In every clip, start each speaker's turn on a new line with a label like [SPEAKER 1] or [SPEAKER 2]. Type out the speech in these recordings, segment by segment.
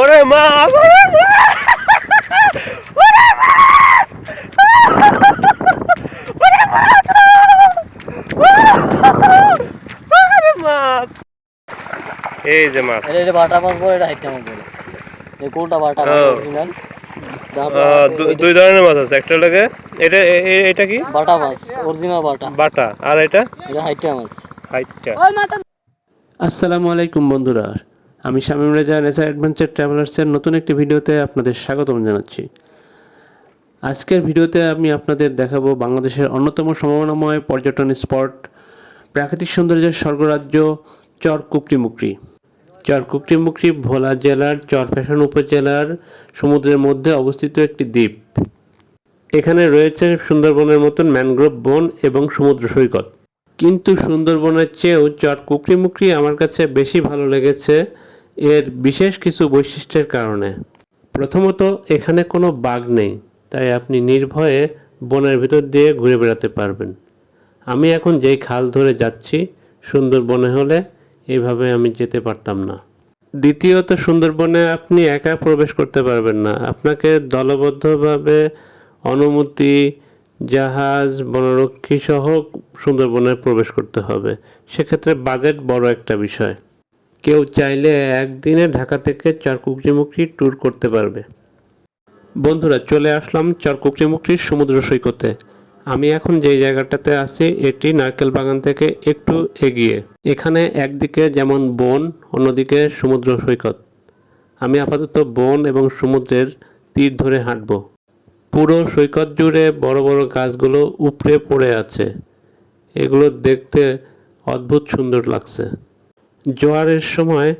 [SPEAKER 1] ওরে মাছ ওরে মাছ! এই যে মাছ
[SPEAKER 2] এটা এটা বাটা মাছ বলে এটা হাইটা মাছ বলে। এই কোনটা বাটা মাছ অরিজিনাল
[SPEAKER 1] দুই ধরনের মাছ আছে একটা লাগে এটা এটা কি?
[SPEAKER 2] বাটা মাছ অরিজিনাল বাটা।
[SPEAKER 1] বাটা আর এটা?
[SPEAKER 2] এটা হাইটা মাছ।
[SPEAKER 3] আসসালামু আলাইকুম বন্ধুরা। আমি শামীম রেজা নেচার অ্যাডভেঞ্চার ট্রাভেলার্সের নতুন একটি ভিডিওতে আপনাদের স্বাগতম জানাচ্ছি। আজকের ভিডিওতে আমি আপনাদের দেখাবো বাংলাদেশের অন্যতম সম্ভাবনাময় পর্যটন স্পট, প্রাকৃতিক সৌন্দর্যের স্বর্গরাজ্য চর কুকরিমুকরি চর কুকরিমুকরি ভোলা জেলার চরফ্যাশন উপজেলার সমুদ্রের মধ্যে অবস্থিত একটি দ্বীপ। এখানে রয়েছে সুন্দরবনের মতন ম্যানগ্রোভ বন এবং সমুদ্র সৈকত। কিন্তু সুন্দরবনের চেয়েও চর কুকরিমুকরি আমার কাছে বেশি ভালো লেগেছে এর বিশেষ কিছু বৈশিষ্ট্যের কারণে। প্রথমত, এখানে কোনো বাঘ নেই, তাই আপনি নির্ভয়ে বনের ভিতর দিয়ে ঘুরে বেড়াতে পারবেন। আমি এখন যেই খাল ধরে যাচ্ছি সুন্দরবনে হলে এইভাবে আমি যেতে পারতাম না। দ্বিতীয়ত সুন্দরবনে আপনি একা প্রবেশ করতে পারবেন না। আপনাকে দলবদ্ধভাবে অনুমতি, জাহাজ বনরক্ষী সহ সুন্দরবনে প্রবেশ করতে হবে। সেক্ষেত্রে বাজেট বড় একটা বিষয়। কেউ চাইলে একদিনে ঢাকা থেকে চরকুকরিমুকরি ট্যুর করতে পারবে। বন্ধুরা, চলে আসলাম চরকুকরিমুকরির সমুদ্র সৈকতে। আমি এখন যেই জায়গাটাতে আছি, এটি নারকেল বাগান থেকে একটু এগিয়ে। এখানে একদিকে যেমন বন, অন্যদিকে সমুদ্র সৈকত। আমি আপাতত বন এবং সমুদ্রের তীর ধরে হাঁটবো। পুরো সৈকত জুড়ে বড় বড় গাছগুলো উপড়ে পড়ে আছে। এগুলো দেখতে অদ্ভুত সুন্দর লাগছে। জোয়ারের সময়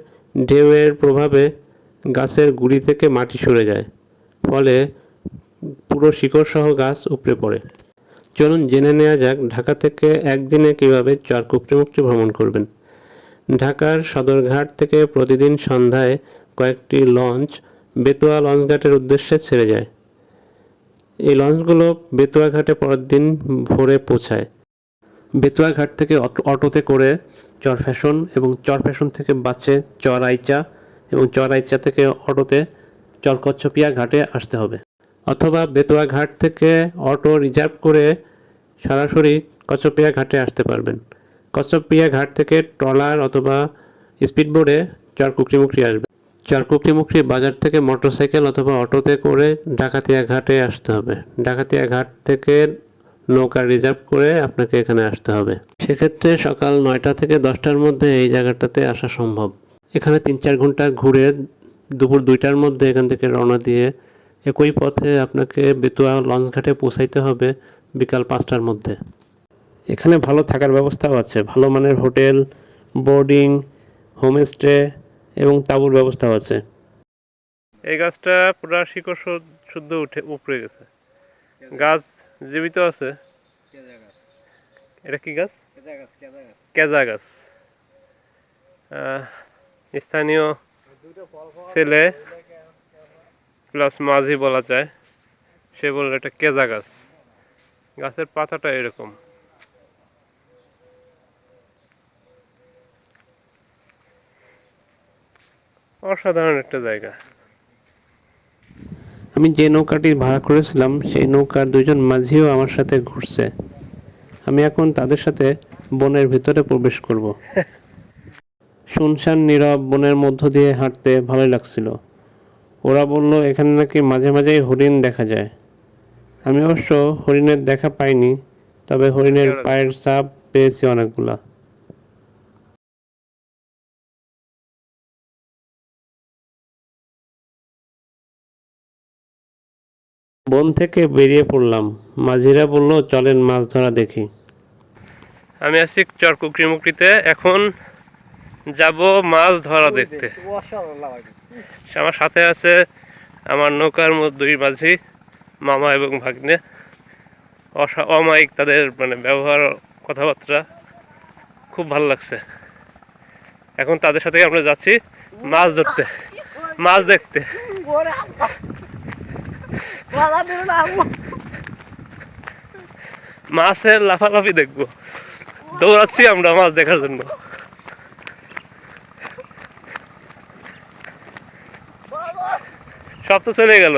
[SPEAKER 3] ঢেউয়ের প্রভাবে গাছের গুড়ি থেকে মাটি সরে যায়, ফলে পুরো শিকড়সহ গাছ উপড়ে পড়ে। চলুন জেনে নেওয়া যাক ঢাকা থেকে একদিনে কীভাবে চরকুকরিমুক্তি ভ্রমণ করবেন। ঢাকার সদরঘাট থেকে প্রতিদিন সন্ধ্যায় কয়েকটি লঞ্চ বেতুয়া লঞ্চঘাটের উদ্দেশ্যে ছেড়ে যায়। এই লঞ্চগুলো বেতুয়া ঘাটে পরের দিন ভোরে পৌঁছায়। বেতুয়া ঘাট থেকে অটো- অটোতে করে চর ফ্যাশন এবং চর ফ্যাশন থেকে বাসে চর আইচা এবং চর আইচা থেকে অটোতে চর কচ্ছপিয়া ঘাটে আসতে হবে। অথবা বেতুয়া ঘাট থেকে অটো রিজার্ভ করে সরাসরি কচ্ছপিয়া ঘাটে আসতে পারবেন। কচ্ছপিয়া ঘাট থেকে ট্রলার অথবা স্পিডবোটে চর কুকরিমুকরি আসবে। চর কুকরিমুকরি বাজার থেকে মোটরসাইকেল অথবা অটোতে করে ডাকাতিয়া ঘাটে আসতে হবে। ডাকাতিয়া ঘাট থেকে নৌকা রিজার্ভ করে আপনাকে এখানে আসতে হবে। সেক্ষেত্রে সকাল নয়টা থেকে দশটার মধ্যে এই জায়গাটাতে আসা সম্ভব। এখানে তিন চার ঘণ্টা ঘুরে দুপুর দুইটার মধ্যে এখান থেকে রওনা দিয়ে একই পথে আপনাকে বেতুয়া লঞ্চ ঘাটে পৌঁছাইতে হবে বিকাল পাঁচটার মধ্যে। এখানে ভালো থাকার ব্যবস্থাও আছে। ভালো মানের হোটেল বোর্ডিং হোমস্টে এবং তাঁবুর ব্যবস্থাও আছে।
[SPEAKER 1] এই গাছটা পুরা শিকড় শুদ্ধ উঠে, উপড়ে গেছে। গাছ জীবিত আছে। এটা কি গাছ? কেজা গাছ স্থানীয় ছেলে প্লাস মাঝি বলা যায় সে বলল এটা কেজা গাছ গাছের পাতাটা এরকম। অসাধারণ একটা জায়গা।
[SPEAKER 3] আমি যে নৌকাটি ভাড়া করেছিলাম, সেই নৌকার দুজন মাঝিও আমার সাথে ঘুরছে। আমি এখন তাদের সাথে বনের ভিতরে প্রবেশ করব। শুনশান নীরব বনের মধ্য দিয়ে হাঁটতে ভালোই লাগছিল। ওরা বলল, এখানে নাকি মাঝে মাঝেই হরিণ দেখা যায়। আমি অবশ্য হরিণের দেখা পাইনি, তবে হরিণের পায়ের ছাপ পেয়েছি অনেকগুলা। বন থেকে বেরিয়ে পড়লাম। মাঝিরা বলল, চলেন মাছ ধরা দেখি।
[SPEAKER 1] আমি আছি চরকুকরিমুকরিতে এখন যাব মাছ ধরা দেখতে। আমার সাথে আছে আমার নৌকার দুই মাঝি, মামা এবং ভাগ্নে। অমায়িক তাদের মানে ব্যবহার, কথাবার্তা খুব ভালো লাগছে। এখন তাদের সাথে আমরা যাচ্ছি মাছ ধরতে। মাছ দেখতে। মাছের লাফালাফি দেখব। দৌড়াচ্ছি আমরা মাছ দেখার জন্য। সব তো চলে গেল।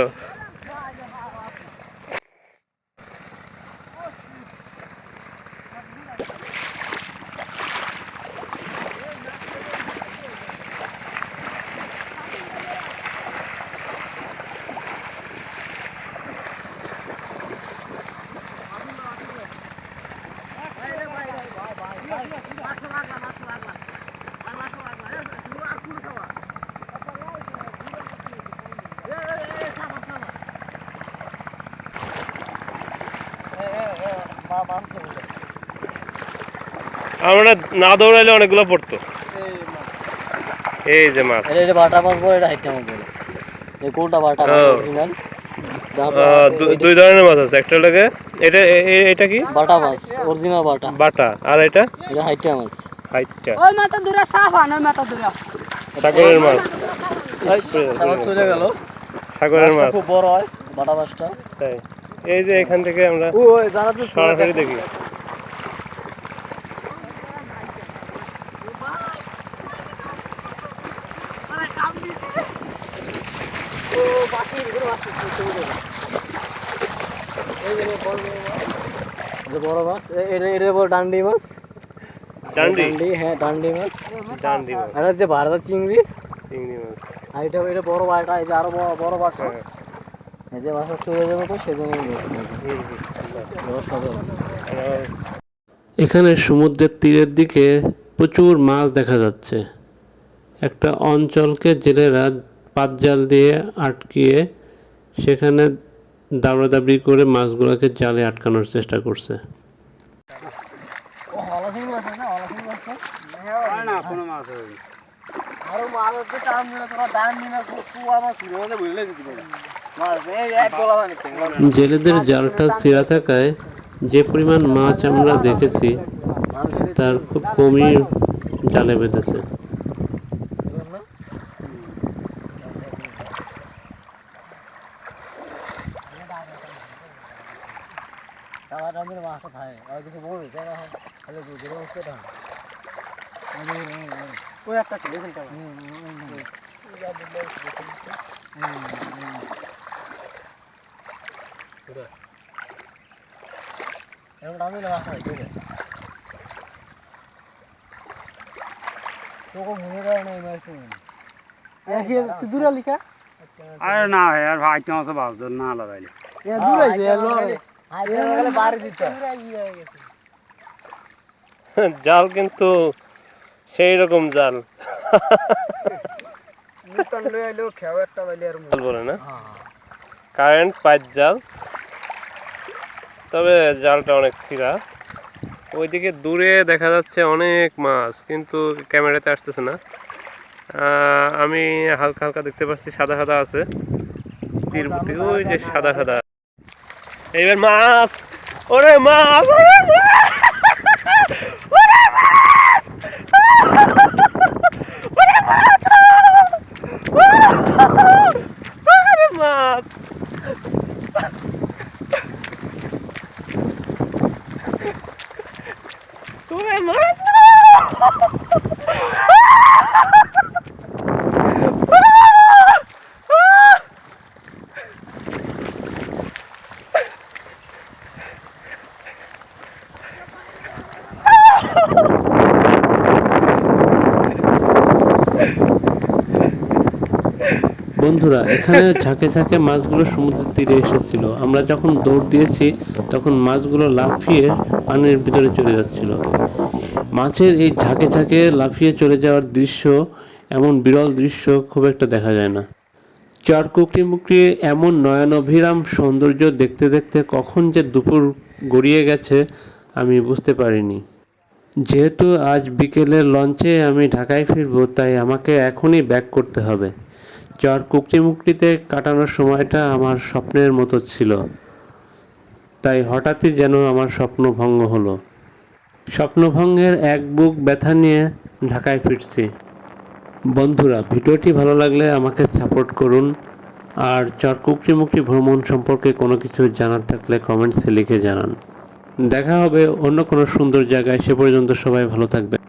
[SPEAKER 1] আমরা না দৌড়াইলে অনেকগুলো পড়তো। এই যে মাছ।
[SPEAKER 2] এটা এটা বাটা মাছ বলে এটা হাইট মাছ বলে। এই কোনটা বাটা মাছ অরিজিনাল
[SPEAKER 1] দুই ধরনের মাছ আছে। একটা লাগে এটা এটা কি?
[SPEAKER 2] বাটা মাছ অরিজিনাল বাটা।
[SPEAKER 1] বাটা। আর এটা?
[SPEAKER 2] এটা হাইটা মাছ।
[SPEAKER 1] হাইটটা।
[SPEAKER 4] ওই মাথা দূরে সাফ আন ওই মাথা দূরে।
[SPEAKER 1] সাগরের মাছ।
[SPEAKER 2] আবার চলে গেল।
[SPEAKER 1] সাগরের মাছ।
[SPEAKER 2] খুব বড় হয় বাটা মাছটা।
[SPEAKER 1] তাই। এই যে এখান থেকে আমরা সরাসরি দেখি।
[SPEAKER 2] বড় মাছ এটা বড় ডান্ডি মাছ।
[SPEAKER 1] ডান্ডি?
[SPEAKER 2] হ্যাঁ ডান্ডি মাছ।
[SPEAKER 1] ডান্ডি মাছ।
[SPEAKER 2] আর যে ভারত চিংড়ি।
[SPEAKER 1] চিংড়ি মাছ।
[SPEAKER 2] আর এটা বড় বাটা এই যে আরও বড় বড় বাটা যে মাছটা চলে যাবে তো সেজন্য
[SPEAKER 3] এখানে সমুদ্রের তীরের দিকে প্রচুর মাছ দেখা যাচ্ছে। একটা অঞ্চলকে জেলেরা পাতজাল দিয়ে আটকিয়ে সেখানে দাবড়াদাবড়ি করে মাছগুলোকে জালে আটকানোর চেষ্টা করছে।
[SPEAKER 2] আরও মাছ আছে টান দিলে তোরা ডান দিলে কুয়া মাছ বুঝলে দিতে পারে
[SPEAKER 3] জেলেদের জালটা ছেঁড়া থাকায় যে পরিমাণ মাছ আমরা দেখেছি, তার খুব কমই জালে বেঁধেছে।
[SPEAKER 2] একটা হয় মনে না
[SPEAKER 5] আরে না यार ভাই কেমন সব না লাগাইলে
[SPEAKER 2] দূরে যে বাড়ি দিতে
[SPEAKER 1] জাল কিন্তু সেই রকম জাল জাল বলে না কারেন্ট পাইপ জাল তবে জালটা অনেক ছিঁড়া। ওইদিকে দূরে দেখা যাচ্ছে অনেক মাছ, কিন্তু ক্যামেরাতে আসতেছে না। আমি হালকা হালকা দেখতে পাচ্ছি, সাদা সাদা আছে। তীরবর্তী ওই যে সাদা সাদা। এইবার মাছ! ওরে মাছ!
[SPEAKER 3] বন্ধুরা, এখানে ঝাঁকে ঝাঁকে মাছগুলো সমুদ্রের তীরে এসেছিল। আমরা যখন দৌড় দিয়েছি, তখন মাছগুলো লাফিয়ে পানির ভিতরে চলে যাচ্ছিল। মাছের এই ঝাঁকে ঝাঁকে লাফিয়ে চলে যাওয়ার দৃশ্য, এমন বিরল দৃশ্য খুব একটা দেখা যায় না। চরকুকরি মুকরি এমন নয়নভিরাম সৌন্দর্য দেখতে দেখতে কখন যে দুপুর গড়িয়ে গেছে, আমি বুঝতে পারিনি। যেহেতু আজ বিকেলের লঞ্চে আমি ঢাকায় ফিরবো, তাই আমাকে এখনই ব্যাক করতে হবে। চর কুকরি মুকরিতে কাটানোর সময়টা আমার স্বপ্নের মতো ছিল। তাই হঠাৎই যেন আমার স্বপ্ন ভঙ্গ হলো। স্বপ্নভঙ্গের এক বুক ব্যথা নিয়ে ঢাকায় ফিরছি। বন্ধুরা, ভিডিওটি ভালো লাগলে আমাকে সাপোর্ট করুন। আর চরকুকরি মুকরি ভ্রমণ সম্পর্কে কোনো কিছু জানার থাকলে কমেন্টসে লিখে জানান। দেখা হবে অন্য কোনো সুন্দর জায়গায়। সে পর্যন্ত সবাই ভালো থাকবে